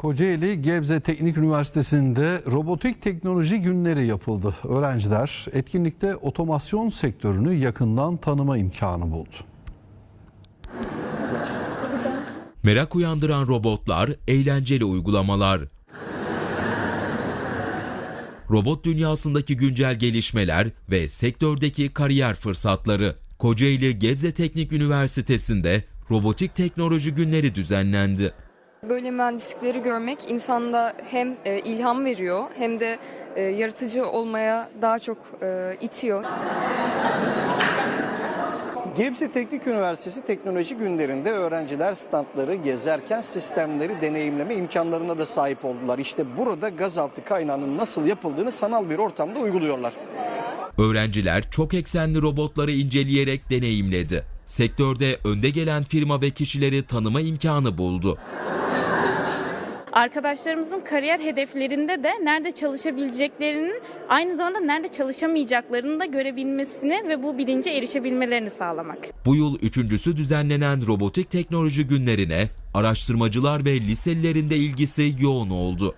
Kocaeli Gebze Teknik Üniversitesi'nde robotik teknoloji günleri yapıldı. Öğrenciler etkinlikte otomasyon sektörünü yakından tanıma imkanı buldu. Merak uyandıran robotlar, eğlenceli uygulamalar. Robot dünyasındaki güncel gelişmeler ve sektördeki kariyer fırsatları. Kocaeli Gebze Teknik Üniversitesi'nde robotik teknoloji günleri düzenlendi. Böyle mühendislikleri görmek insanda hem e, ilham veriyor hem de e, yaratıcı olmaya daha çok e, itiyor. Gebze Teknik Üniversitesi Teknoloji Günlerinde öğrenciler standları gezerken sistemleri deneyimleme imkanlarına da sahip oldular. İşte burada gazaltı kaynağının nasıl yapıldığını sanal bir ortamda uyguluyorlar. Öğrenciler çok eksenli robotları inceleyerek deneyimledi. Sektörde önde gelen firma ve kişileri tanıma imkanı buldu. Arkadaşlarımızın kariyer hedeflerinde de nerede çalışabileceklerinin aynı zamanda nerede çalışamayacaklarını da görebilmesini ve bu bilince erişebilmelerini sağlamak. Bu yıl üçüncüsü düzenlenen robotik teknoloji günlerine araştırmacılar ve liselilerin de ilgisi yoğun oldu.